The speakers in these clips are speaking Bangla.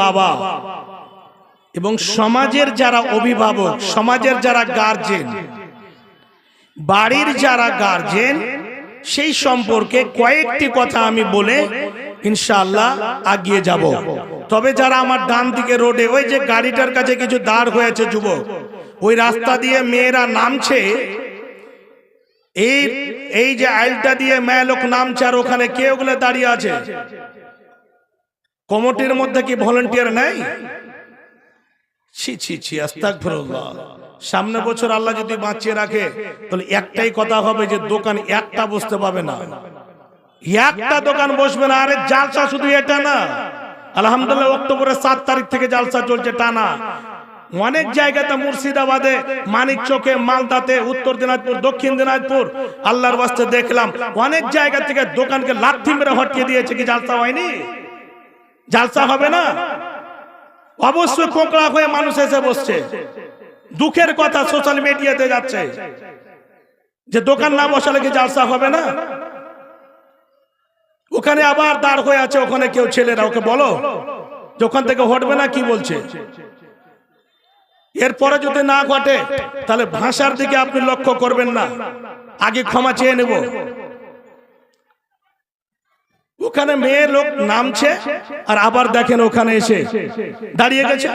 বাবা। এবং সমাজের যারা অভিভাবক, সমাজের যারা গার্জেন বাড়ির যারা গার্জেন সেই সম্পর্কে কয়েকটি কথা আমি বলে ইনশাআল্লাহ আগিয়ে যাব। তবে যারা আমার ডান দিকে রোডে, ওই যে গাড়িটার কাছে কিছু দাঁড় হয়েছে যুবক, ওই রাস্তা দিয়ে মেয়েরা নামছে, এই এই যে আইলটা দিয়ে মেয়ে লোক নামছে আর ওখানে কে ওগুলো দাঁড়িয়ে আছে? কমিটির মধ্যে কি ভলেন্টিয়ার নাই? ছি ছি ছি, আস্তাগফিরুল্লাহ। সামনে বছর আল্লাহ যদি বাঁচিয়ে রাখে, তাহলে একটাই কথা হবে যে দোকান একটা বসতে পাবে না। একটা দোকান বসবে না, আরে জালসা শুধু এটা না। আলহামদুলিল্লাহ, অক্টোবরের সাত তারিখ থেকে জালসা চলছে টানা। অনেক জায়গাতে মুর্শিদাবাদে মানিক চোখে মালদাতে, উত্তর দিনাজপুর, দক্ষিণ দিনাজপুর, আল্লাহর বাস্তে দেখলাম, অনেক জায়গা থেকে দোকানকে লাথি মেরে হটকে দিয়েছে কি জালসা হয়নি? জালসা হবে না? অবশ্যই কোকড়া হয়ে মানুষ এসে বসছে। দুঃখের কথা সোশ্যাল মিডিয়াতে যাচ্ছে। যে দোকান না বসালে কি জালসা হবে না? ওখানে আবার দাঁড় হয়ে আছে, ওখানে কেউ ছেলেরা। ওকে বলো, যে ওখান থেকে হটবে না কি বলছে? এরপরে যদি না ঘটে, তাহলে ভাষার দিকে আপনি লক্ষ্য করবেন না। আগে ক্ষমা চেয়ে নেব। ওখানে মেয়ে লোক নামছে আর আবার দেখেন ওখানে এসে দাঁড়িয়ে গেছে।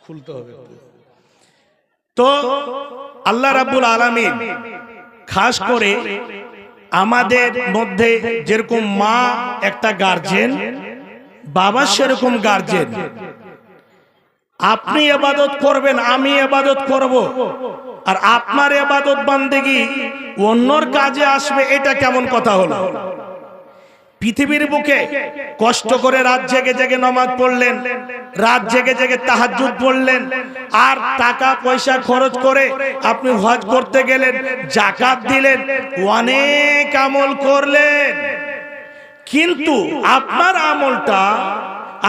খুলতে হবে। তো আল্লাহ রাব্বুল আলামিন খাস করে আমাদের মধ্যে যেরকম মা একটা গার্জেন বাবা সেরকম গার্জেন আপনি এবাদত করবেন, আমি এবাদত করব। আর আপনার এবাদত বান্দেগি, অন্যর কাজে আসবে, এটা কেমন কথা হলো? পৃথিবীর বুকে কষ্ট করে রাত জেগে জেগে নমাজ পড়লেন, রাত জেগে জেগে তাহাজ্জুদ পড়লেন, আর টাকা পয়সা খরচ করে আপনি হজ করতে গেলেন, জাকাত দিলেন, অনেক আমল করলেন। কিন্তু আপনার আমলটা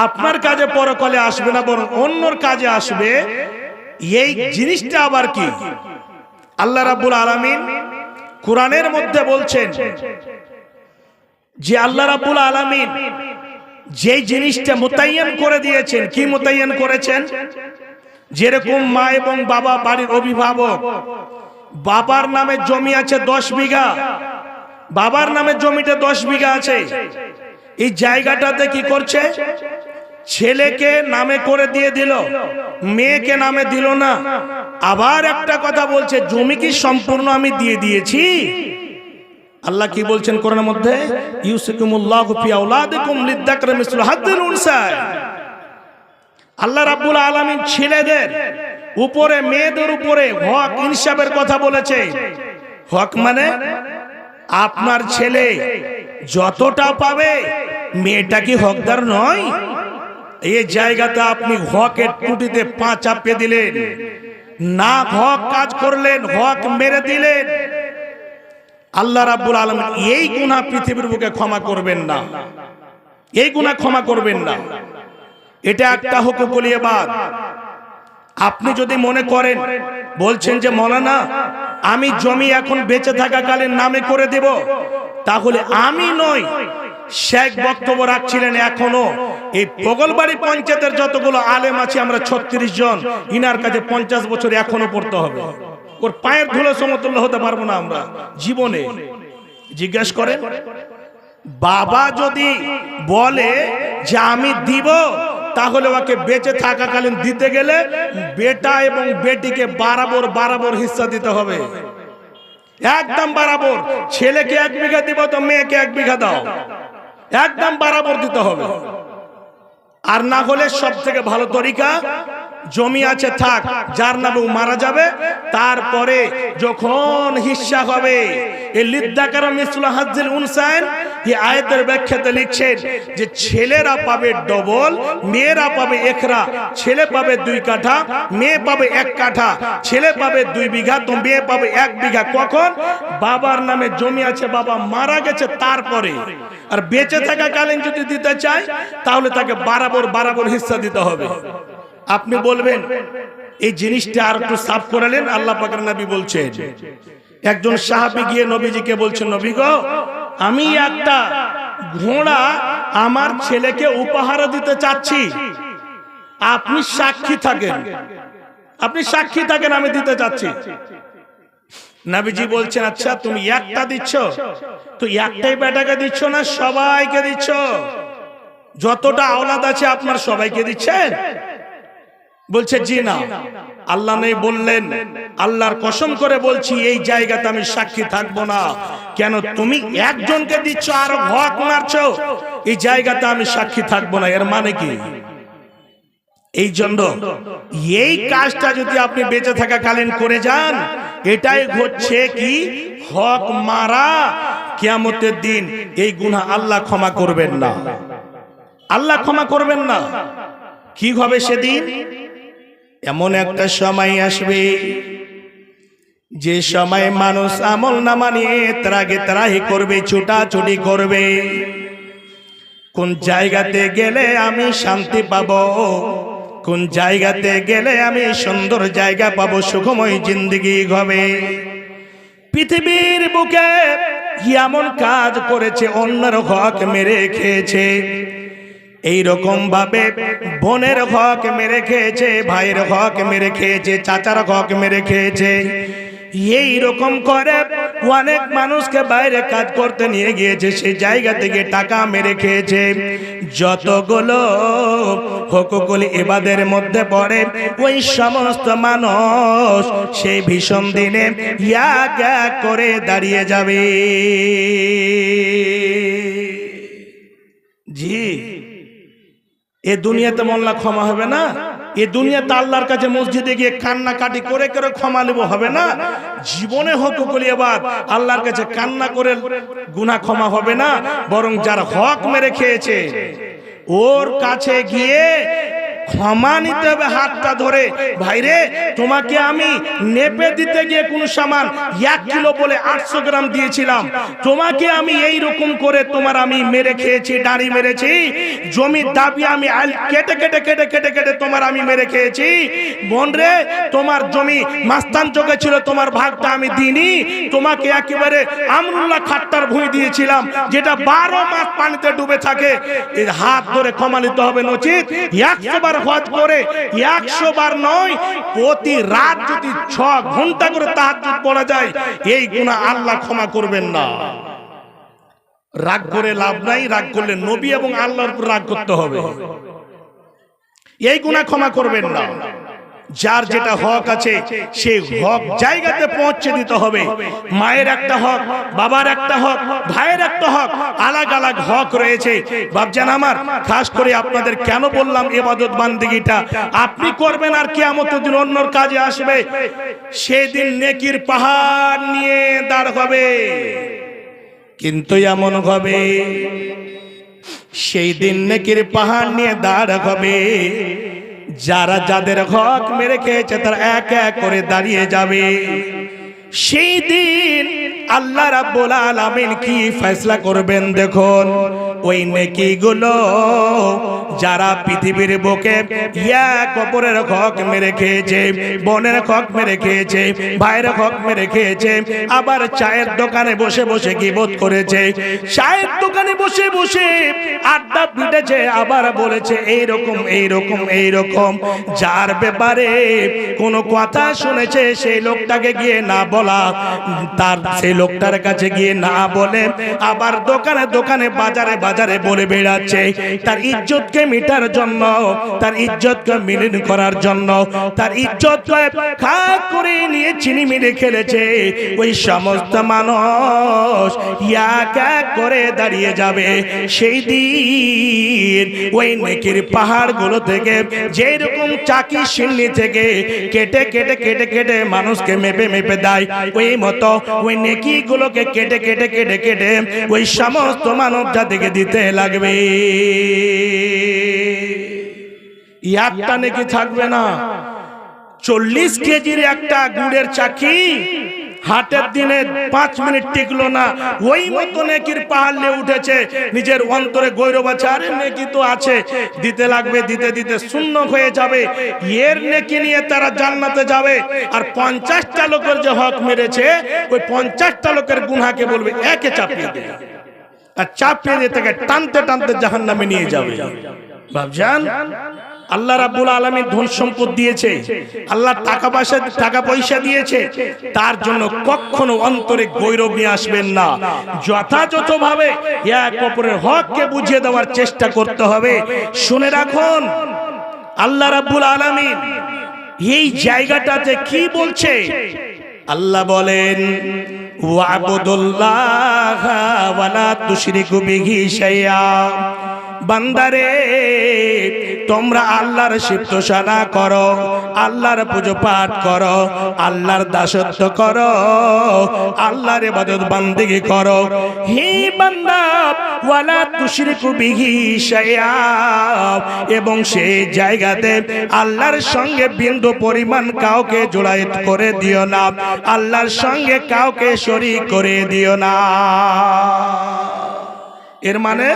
আপনার কাজে পরকালে আসবে না, বরং অন্যর কাজে আসবে। এই জিনিসটা আবার কি? আল্লাহ রাব্বুল আলামিন কোরআনের মধ্যে বলছেন যে আল্লাহ রাব্বুল আলামিন যে জিনিসটা মোতায়েন করে দিয়েছেন, কি মোতায়েন করেছেন? যেরকম মা এবং বাবা বাড়ির অভিভাবক, বাবার নামে জমি আছে দশ বিঘা, বাবার নামে জমিটা দশ বিঘা আছে। এই জায়গাটাতে কি করছে? ছেলেকে নামে করে দিয়ে দিল, মেয়েকে নামে দিল না। আবার একটা কথা বলছে, জমি কি সম্পূর্ণ আমি দিয়ে দিয়েছি? আল্লাহ কি বলছেন কোরআনের মধ্যে? ইউসিকুমুল্লাহু আল্লাহ রাব্বুল আলামিন ছেলেদের উপরে, মেয়েদের উপরে হক ইনসাফের কথা বলেছে। হক মানে আপনার ছেলে যতটা পাবে, মেয়েটা কি হকদার নয়? এই জায়গাতে আপনি হকের টুটিতে পা চাপিয়ে দিলেন। না হক কাজ করলেন, হক মেরে দিলেন। আল্লাহ রাব্বুল আলম এই গুণা পৃথিবীর বুকে ক্ষমা করবেন না। এই গুণা ক্ষমা করবেন না। এটা একটা হুকুকুল বাদ আপনি যদি মনে করেন, বলছেন যে, মলানা, আমি জমি এখন বেঁচে থাকাকালীন নামে করে দেব, তাহলে আমি নই শেখ বক্তব্য রাখছিলেন এখনও। এই পগলবাড়ি পঞ্চায়েতের যতগুলো আলেম আছে, আমরা ছত্রিশ জন। ইনার কাছে পঞ্চাশ বছর এখনও পড়তে হবে। ওর পায়ের ধুলো সমতুল্য হতে পারব না আমরা। জীবনে। জিজ্ঞেস করেন, বাবা যদি বলে যে আমি দিব, তাহলে ওকে বেঁচে থাকাকালীন দিতে গেলে বেটা এবং বেটিকে বারাবর বারাবর হিস্সা দিতে হবে। একদম বারাবর। ছেলেকে এক বিঘা দিব তো মেয়েকে এক বিঘা দাও। একদম বারাবর দিতে হবে। আর না হলে সব থেকে ভালো তরিকা জমি আছে থাক, যার নামে ও মারা যাবে, তারপরে যখন হিসা হবে, এই লিদ্দাকার মিসল হাজিল উনসাইন এই আয়াতের ব্যাখ্যাতে লিখছেন যে ছেলেরা পাবে ডবল, মেয়েরা পাবে একরা, ছেলে পাবে দুই কাঠা, মেয়ে পাবে এক কাঠা, ছেলে পাবে দুই বিঘা, তো মেয়ে পাবে এক বিঘা। কখন? বাবার নামে জমি আছে, বাবা মারা গেছে, তারপরে। আর বেঁচে থাকাকালীন যদি দিতে চায়, তাহলে তাকে বারাবর বারাবর হিস্সা দিতে হবে। আপনি বলবেন, এই জিনিসটা আর একটু সাফ করালেন, আল্লাহ পাকের নবী বলছেন। একজন সাহাবি গিয়ে নবীজিকে বলছেন, নবী গো, আমি একটা ঘোড়া আমার ছেলেকে উপহার দিতে চাচ্ছি। আপনি সাক্ষী থাকেন। আপনি সাক্ষী থাকেন, আমি দিতে চাচ্ছি। নাবিজি বলছেন আচ্ছা তুমি একটা দিচ্ছ? তো একটাই বেটাকে দিচ্ছ না সবাইকে দিচ্ছ? যতটা আওলাদ আছে আপনার সবাইকে দিচ্ছেন? বলছে জি না। আল্লাহ নেই বললেন আল্লাহর কসম করে বলছি এই জায়গাতে আমি সাক্ষী থাকব না। কেন তুমি একজনকে দিচ্ছ আর হক মারছো? এই জায়গাতে আমি সাক্ষী থাকব না। এর মানে কি? এই জন্য এই কাজটা যদি আপনি বেঁচে থাকাকালীন করে যান এটাই হচ্ছে কি? হক মারা কিয়ামতের দিন এই গুনাহ আল্লাহ ক্ষমা করবেন না। আল্লাহ ক্ষমা করবেন না। কি হবে সেদিন? এমন একটা সময় আসবে যে সময় মানুষ আমল নামা নিয়ে ত্রাগে ত্রাহি করবে, ছুটাছুটি করবে। কোন জায়গাতে গেলে আমি শান্তি পাবো? কোন জায়গাতে গেলে আমি সুন্দর জায়গা পাবো? সুখময় জিন্দগি হবে। পৃথিবীর বুকে এমন কাজ করেছে, অন্যের হক মেরে খেয়েছে। এই রকম ভাবে বোনের হক মেরে খেয়েছে, ভাইয়ের হক মেরে খেয়েছে, চাচার হক মেরে খেয়েছে। এই রকম করে অনেক মানুষকে বাইরে কাজ করতে নিয়ে গিয়েছে সেই জায়গা থেকে টাকা মেরে খেয়েছে। যতগুলো হকুকুল এবাদের মধ্যে পড়ে, ওই সমস্ত মানুষ সেই ভীষণ দিনে এক এক করে দাঁড়িয়ে যাবে। জি। এ দুনিয়াতে মোল্লা ক্ষমা হবে না। এ দুনিয়াতে আল্লাহর কাছে মসজিদে গিয়ে কান্নাকাটি করে করে ক্ষমা নেব হবে না। জীবনে হক এবার, আল্লাহর কাছে কান্না করে গুনাহ ক্ষমা হবে না। বরং যার হক মেরে খেয়েছে, ওর কাছে গিয়ে ক্ষমা নিতে হবে হাতটা ধরে। ভাইরে, তোমাকে আমি নেপে দিতে গিয়ে কোন সামান এক কিলো বলে আটশো গ্রাম দিয়েছিলাম। তোমাকে আমি এই রকম করে তোমার আমি মেরে খেয়েছি দাড়ি মেরেছি। জমির দাবি আমি কেটে কেটে কেটে কেটে কেটে তোমার আমি মেরে খেয়েছি। বোন রে তোমার জমি মাস্তান চোখে ছিল, তোমার ভাগটা আমি দিইনি। তোমাকে একেবারে আমরুল্লাহ খাট্টার ভুঁই দিয়েছিলাম, যেটা বারো মাস পানিতে ডুবে থাকে। হাত ধরে ক্ষমা নিতে হবে নচিত। একশো বার হজ করে একশো বার নয়, প্রতি রাত যদি ছ ঘণ্টা করে তাহাজ্জুদ পড়া যায়, এই গুণা আল্লাহ ক্ষমা করবেন না। রাগ করে লাভ নাই, রাগ করলে নবী এবং আল্লাহর উপর রাগ করতে হবে। এই গুণা ক্ষমা করবেন না। যার যেটা হক আছে সেই হক জায়গাতে পৌঁছে দিতে হবে। মায়ের একটা হক বাবার একটা হক ভাইয়ের একটা হক আলাগ আলাগ হক রয়েছে। বাবজান আমার খাস করে আপনাদের কেন বললাম এবাদত বান্দিগিটা? আপনি করবেন আর কিয়ামত দিন অন্যর কাজে আসবে। সেদিন নেকির পাহাড় নিয়ে দাঁড় হবে। কিন্তু এমন হবে সেই দিন নেকির পাহাড় নিয়ে দাঁড় হবে। যারা যাদের হক মেরে খেয়েছে তারা এক এক করে দাঁড়িয়ে যাবে। সেই দিন আল্লাহ রাব্বুল আলামিন কি ফয়সলা করবেন দেখুন। ওই নেকি গুলো যারা পৃথিবীর বুকে এক অপরের হক মেরে খেয়েছে, বোনের হক মেরে খেয়েছে, ভাইয়ের হক মেরে খেয়েছে, আবার চায়ের দোকানে বসে বসে গিবত করেছে। চায়ের দোকানে বসে বসে আড্ডা পিটেছে আবার বলেছে এই রকম এই রকম এই রকম যার ব্যাপারে কোনো কথা শুনেছে, সেই লোকটাকে গিয়ে না বলা, তার সেই লোকটার কাছে গিয়ে না বলে আবার দোকানে দোকানে বাজারে বাজারে বলে বেড়াচ্ছে। তার ইজ্জতকে মিটার জন্য, তার ইজ্জতকে মিলিন করার জন্য, তার ইজ্জতকে খা করে নিয়ে চিনি মিলে খেলেছে। ওই সমস্ত মানুষ এক এক করে দাঁড়িয়ে যাবে। সেই দিন ওই নেকির পাহাড়গুলো থেকে যেই রকম চাকি শিল্লি থেকে কেটে কেটে কেটে কেটে মানুষকে মেপে মেপে দেয়। ওই মতো ওই নেকি গুলোকে কেটে কেটে কেটে কেটে ওই সমস্ত মানব জাতিকে দিতে লাগবে। একটা নেকি থাকবে না? চল্লিশ কেজির একটা গুড়ের চাকি হাটের দিনে পাঁচ মিনিট টিকলো না। ওই মতো নেকির পাহাড়ে উঠেছে। নিজের অন্তরে গৌরব আছে। আরে নেকি তো আছে। দিতে লাগবে, দিতে দিতে শূন্য হয়ে যাবে। এর নেকি নিয়ে তারা জান্নাতে যাবে। আর পঞ্চাশটা লোকের যে হক মেরেছে, ওই পঞ্চাশটা লোকের গুনাকে বলবে, একে চাপিয়ে দে। আর চাপিয়ে দিয়ে তাকে টানতে টানতে জাহান নামে নিয়ে যাবে। ভাবজান আল্লাহ রাব্বুল আলামিন ধন সম্পদ দিয়েছে, আল্লাহ টাকা পয়সা টাকা পয়সা দিয়েছে, তার জন্য কখনো অন্তরে গৌরব নিয়ে আসবেন না। যথাযথভাবে এক অপরের হককে বুঝিয়ে দেওয়ার চেষ্টা করতে হবে। শুনে রাখুন, আল্লাহ রাব্বুল আলামিন এই জায়গাটাতে কি বলছে? আল্লাহ বলেন ওয়াবুদুল্লাহ ওয়ালা তুশরিকু বিহি শাইয়া বান্দারে, তোমরা আল্লাহর সিদ্ধসানা করো, আল্লাহর পুজো পাঠ করো, আল্লাহর দাসত্ব করো, আল্লাহর ইবাদত বান্দিগি করো। হে বান্দা, ওয়ালা তুশরিকু বিহি শাইয়া এবং সেই জায়গাতে আল্লাহর সঙ্গে বিন্দু পরিমাণ কাউকে জোড়ায়ত করে দিও না, আল্লাহর সঙ্গে কাউকে শরীক করে দিও না। এর মানে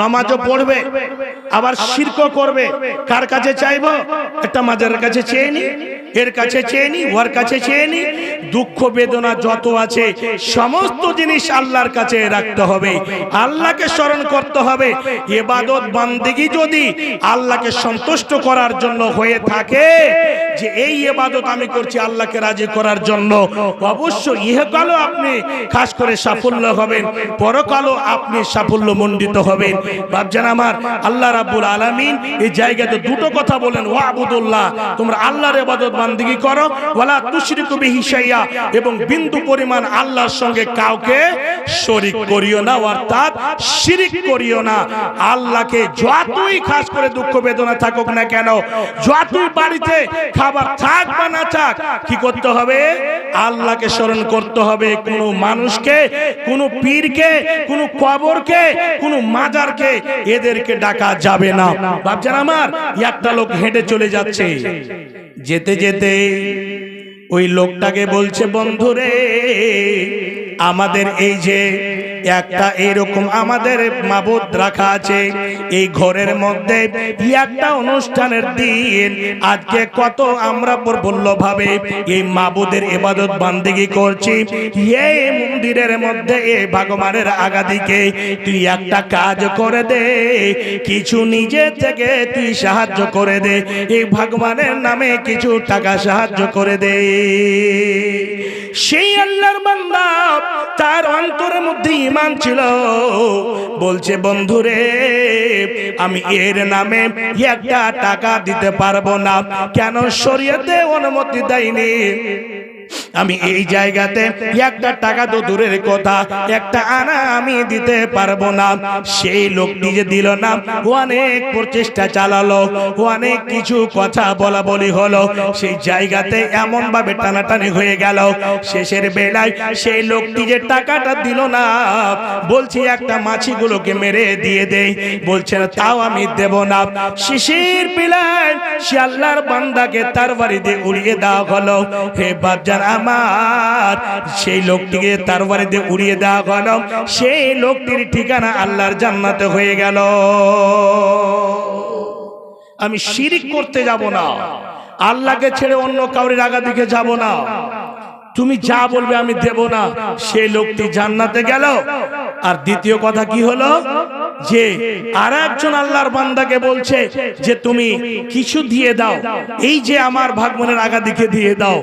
নমাজও পড়বে আবার শির্ক করবে। কার কাছে চাইব? একটা মাজারের কাছে চেয়ে নি। এর কাছে চেয়ে নি ওর কাছে চেয়ে নি। দুঃখ বেদনা যত আছে সমস্ত জিনিস আল্লাহর কাছে রাখতে হবে। আল্লাহকে স্মরণ করতে হবে। এবাদত বান্দিগি যদি আল্লাহকে সন্তুষ্ট করার জন্য হয়ে থাকে যে এই এবাদত আমি করছি আল্লাহকে রাজি করার জন্য। অবশ্য ইহকালও আপনি খাস করে সাফল্য হবেন। পরকালও আপনি সাফল্য মণ্ডিত হবেন ভাবছেন আমার আল্লাহ রাব্বুল আলামিন এই জায়গাতে দুটো কথা বলেন ওয়া আবুদুল্লাহ তোমরা আল্লাহর ইবাদত বান্দিগি করো, ওয়ালা তুশরিকু বিহি শাইয়া, এবং বিন্দু পরিমাণ আল্লাহর সঙ্গে কাউকে শরীক করিও না, অর্থাৎ শিরিক করিও না। আল্লাহকে যতই খাস করে দুঃখ বেদনা থাকুক না কেন, যতই বাড়িতে খাবার থাক বা না থাক, কি করতে হবে? আল্লাহকে স্মরণ করতে হবে। কোনো মানুষকে, কোনো পীরকে, কোনো কবরকে, কোনো মাজারকে এদেরকে ডাকা যাবে না। ভাবছেন আমার, একটা লোক হেঁটে চলে যাচ্ছে। যেতে যেতে ওই লোকটাকে বলছে, বন্ধুরে, আমাদের এই যে একটা এরকম আমাদের মাবুদ রাখা আছে। এই ঘরের মধ্যে একটা অনুষ্ঠানের দিন। আজকে কত আমরা প্রফুল্ল ভাবে এই মাবুদের ইবাদত বান্দিগি করছি। এই মন্দিরের মধ্যে এ ভগবানের আগাদিকে তুই একটা কাজ করে দে। কিছু নিজে থেকে তুই সাহায্য করে দে। এই ভগবানের নামে কিছু টাকা সাহায্য করে দে। সেই আল্লাহর বান্দা তার অন্তরের মধ্যে ইমান ছিল। বলছে, বন্ধুরে, আমি এর নামে একটা টাকা দিতে পারব না। কেন শরীয়তে অনুমতি দেয়নি? আমি এই জায়গাতে একটা টাকা তো দূরের কথা, একটা আনা আমি দিতে পারব না। সেই লোকটি যে দিল না অনেক প্রচেষ্টা চালালো অনেক কিছু কথা বলা বলি হলো। সেই জায়গাতে এমন ভাবে টানাটানি হয়ে গেল। শেষের বেলায় সেই লোকটি যে টাকাটা দিল না, বলছি একটা মাছিগুলোকে মেরে দিয়ে দেই। বলছে, তাও আমি দেব না। শিশির পিলায় সে আল্লাহর বান্দাকে তার বাড়িতে উড়িয়ে দেওয়া হলো। হে বাপজান আমার। সেই লোকটিকে তার বাড়িতে উড়িয়ে দেওয়া সেই লোকটির ঠিকানা আল্লাহর জান্নাতে হয়ে গেল। আমি শিরিক করতে যাব না। আল্লাহকে ছেড়ে অন্য কাউরির আগা দিকে যাব না। তুমি যা বলবে আমি দেব না। সে লোকটি জান্নাতে গেল। আর দ্বিতীয় কথা কি হলো? যে আর একজন আল্লাহর বান্দাকে বলছে যে তুমি কিছু দিয়ে দাও। এই যে আমার ভাগমনের আগা দিকে দিয়ে দাও।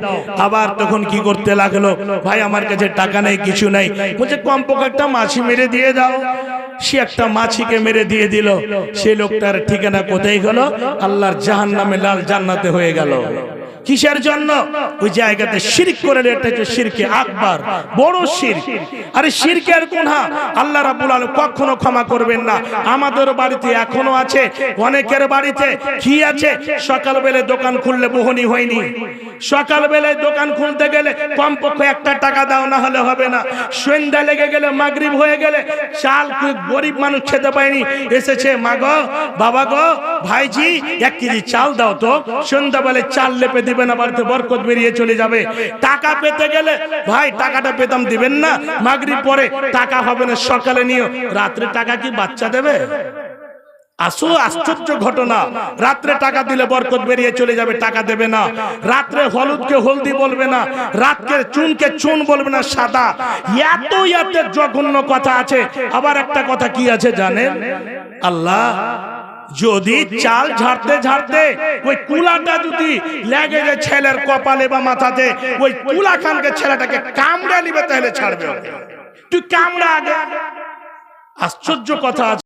আবার তখন কি করতে লাগল? ভাই, আমার কাছে টাকা নেই, কিছু নেই। বলছে, কমপক্ষে একটা মাছি মেরে দিয়ে দাও। সে একটা মাছিকে মেরে দিয়ে দিল। সে লোকটার ঠিকানা কোথায় গেল আল্লাহর জাহান নামে লাল জান্নাতে হয়ে গেল। কিসের জন্য? ওই জায়গাতে শিরক করে এটা হচ্ছে শিরকে আকবার। বড় শিরক আরে শিরকের গুনাহ আল্লাহ রাব্বুল আলামিন কখনো ক্ষমা করবেন না। আমাদের বাড়িতে এখনও আছে, অনেকের বাড়িতে কি আছে? সকালবেলা দোকান খুললে বহনি হয়নি। সকালবেলায় দোকান খুলতে গেলে কমপক্ষে একটা টাকা দাও, না হলে হবে না। সন্ধ্যা লেগে গেলে, মাগরিব হয়ে গেলে চাল গরিব মানুষ খেতে পায়নি। এসেছে, মা গো, বাবা গো, ভাইজি, এক কেজি চাল দাও তো। সন্ধ্যাবেলায় চাল লেপে দিবে না, বাড়িতে বরকত বেরিয়ে চলে যাবে। টাকা পেতে গেলে, ভাই, টাকাটা পেতাম দিবেন না। মাগরিব পরে টাকা হবে না, সকালে নিও। রাত্রে টাকা কি বাচ্চা দেবে? আসো, আশ্চর্য ঘটনা। রাত্রে টাকা দিলে বরকত বেরিয়ে চলে যাবে, টাকা দেবে না। রাত্রে হলুদকে হলদি বলবে না, রাতকে চুনকে চুন বলবে না, সাদা। এত এত জঘন্য কথা আছে। আবার একটা কথা কি আছে জানেন? আল্লাহ যদি চাল ঝাড়তে ঝাড়তে ওই কুলাটা যদি লেগে যায় ছেলের কপালে বা মাথাতে, ওই কুলা খানকে ছেলেটাকে কামড়া নিবে, তাহলে ছাড়বে তুই কামড়া আগে। আশ্চর্য কথা